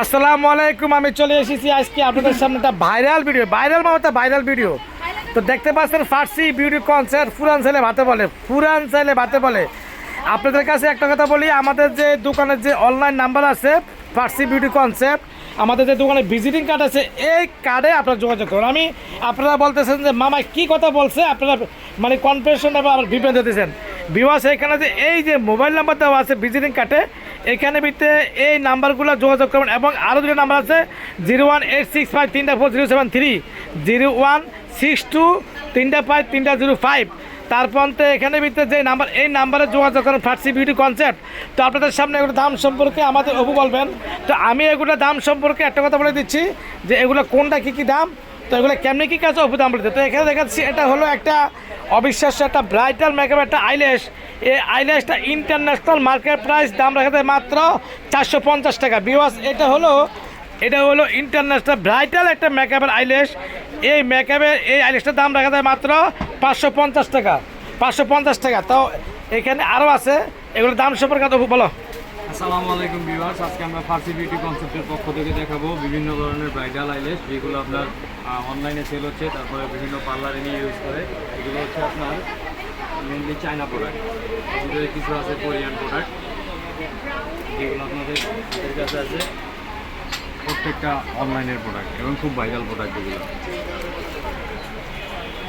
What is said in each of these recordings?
আসসালামু আলাইকুম, আমি চলে এসেছি আজকে আপনাদের সামনে একটা ভাইরাল ভিডিও। ভাইরাল মানে ভাইরাল ভিডিও। তো দেখতে পাচ্ছেন, ফার্সি বিউটি কনসার্ট ফুরান ছেলে ভাতে বলে, ফুরান ছেলে ভাতে বলে। আপনাদের কাছে একটা কথা বলি, আমাদের যে দোকানের যে অনলাইন নাম্বার আছে, ফার্সি বিউটি কনসেপ্ট আমাদের যে দোকানে ভিজিটিং কার্ড আছে, এই কার্ডে আপনারা যোগাযোগ করুন। আমি, আপনারা বলতেছেন যে, মামা, কি কথা বলছে? আপনারা মানে কনফারেশন আবার বিভ্রান্ত দিতেছেন। বিবাস এখানে যে এই যে মোবাইল নাম্বার দেওয়া আছে ভিজিটিং কার্ডে এখানে ভিতরে এই নাম্বারগুলো যোগাযোগ করবেন এবং আরও দুটো নাম্বার আছে zero one eight six five তিনটা four zero seven three zero one six two তিনটা ফাইভ তিনটা জিরো ফাইভ তারপর তো এখানে ভিতরে যে নাম্বার, এই নাম্বারে যোগাযোগ করেন ফার্সি বিউটি কনসেপ্ট তো আপনাদের সামনে এগুলো দাম সম্পর্কে আমাদের অপু বলবেন। তো আমি এগুলো দাম সম্পর্কে একটা কথা বলে দিচ্ছি, যে এগুলো কোনটা কী কী দাম, তো এগুলো কেমনি কী কাছে অপু দাম বলে দিতে। তো এখানে দেখাচ্ছি, এটা হলো একটা অবিশ্বাস্য একটা ব্রাইটাল মেকআপ একটা আইল্যাশ এই আইল্যাশটা ইন্টারন্যাশনাল মার্কেট প্রাইস দাম রাখা যায় মাত্র চারশো পঞ্চাশ টাকা। বিওয়াস এটা হলো এটা হলো ইন্টারন্যাশনাল ব্রাইটাল একটা মেকআপের আইল্যাশ এই মেকআপের এই আইল্যাশটার দাম রাখা যায় মাত্র পাঁচশো পঞ্চাশ টাকা। পাঁচশো পঞ্চাশ টাকা। তো এখানে আরও আছে। এগুলোর দাম সম্পর্কে বলো। আসসালামু আলাইকুম ভিউয়ার্স। আজকে আমরা ফার্সি বিউটি কনসেপ্টের পক্ষ থেকে দেখাবো বিভিন্ন ধরনের ব্রাইডাল আইলেস যেগুলো আপনার অনলাইনে সেল হচ্ছে, তারপরে বিভিন্ন পার্লারে নিয়ে ইউজ করে। এগুলো হচ্ছে আপনার মেনলি চায়না প্রোডাক্ট ভিতরে কিছু আছে কোরিয়ান প্রোডাক্ট যেগুলো আপনাদের হাতের কাছে আছে প্রত্যেকটা অনলাইনের প্রোডাক্ট এবং খুব ভাইরাল প্রোডাক্ট এগুলো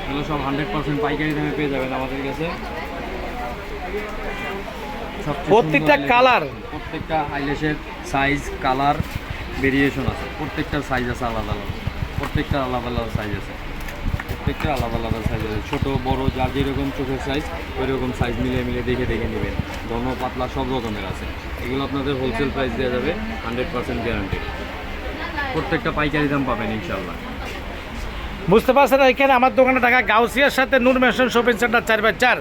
এগুলো সব হান্ড্রেড পার্সেন্ট পাইকারি দামে পেয়ে যাবেন আমাদের কাছে। প্রত্যেকটা কালার। প্রত্যেকটা আইলেশের সাইজ কালার ভেরিয়েশন আছে। প্রত্যেকটার সাইজ আছে আলাদা আলাদা। প্রত্যেকটা আলাদা আলাদা সাইজ আছে। প্রত্যেকটা আলাদা আলাদা সাইজ আছে। ছোটো বড়ো যার যেরকম চোখের সাইজ ওই রকম সাইজ মিলিয়ে মিলিয়ে দেখে দেখে নেবেন। ঘন পাতলা সব রকমের আছে। এগুলো আপনাদের হোলসেল প্রাইস দেওয়া যাবে হান্ড্রেড পার্সেন্ট গ্যারান্টি প্রত্যেকটা পাইকারি দাম পাবেন ইনশাল্লাহ বুঝতে পারছেন এখানে আমার দোকানে টাকা গাউসিয়ার সাথে নূর মেশন শপিং সেন্টার চার বাই চার।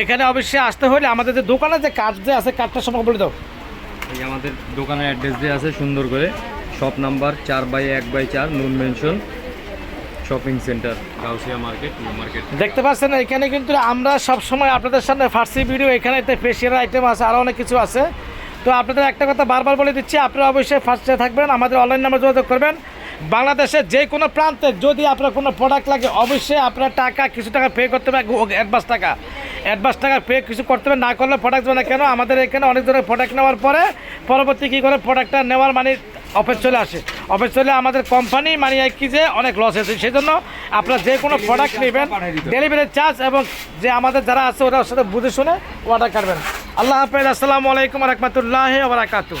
এখানে অবশ্যই আসতে হলে আমাদের যে দোকানে যে কার্ড যে আছে কার্ডটা সম্পর্কে বলে দাও। এই আমাদের দোকানের অ্যাড্রেস দিয়ে আছে সুন্দর করে শপ নাম্বার চার বাই এক বাই চার Noor mansion shopping centre Gausia market new market দেখতে পাচ্ছেন এখানে কিন্তু আমরা সব সময় আপনাদের সামনে ফার্সি ভিডিও এখানে একটা ফেসিয়াল আইটেম আছে আরও অনেক কিছু আছে। তো আপনাদের একটা কথা বারবার বলে দিচ্ছি আপনারা অবশ্যই ফার্স্টে থাকবেন আমাদের অনলাইন নাম্বার যোগাযোগ করবেন। বাংলাদেশের যে কোনো প্রান্তে যদি আপনার কোনো প্রোডাক্ট লাগে অবশ্যই আপনার টাকা কিছু টাকা পে করতে হবে অ্যাডভান্স টাকা। অ্যাডভান্স টাকা পে কিছু করতে হবে, না করলে প্রোডাক্ট দেবে না। কেন? আমাদের এখানে অনেক ধরনের প্রোডাক্ট নেওয়ার পরে পরবর্তী কী করে প্রোডাক্টটা নেওয়ার মানে অফিস চলে আসে। অফিস চলে আমাদের কোম্পানি মানে এক কী যে অনেক লস হয়েছে। সেই জন্য আপনারা যে কোনো প্রোডাক্ট নেবেন ডেলিভারি চার্জ এবং যে আমাদের যারা আছে ওরা সাথে বুঝে শুনে অর্ডার কাটবেন আল্লাহ হাফেজ, আসসালামু আলাইকুম রহমতুল্লাহ বারাকাতু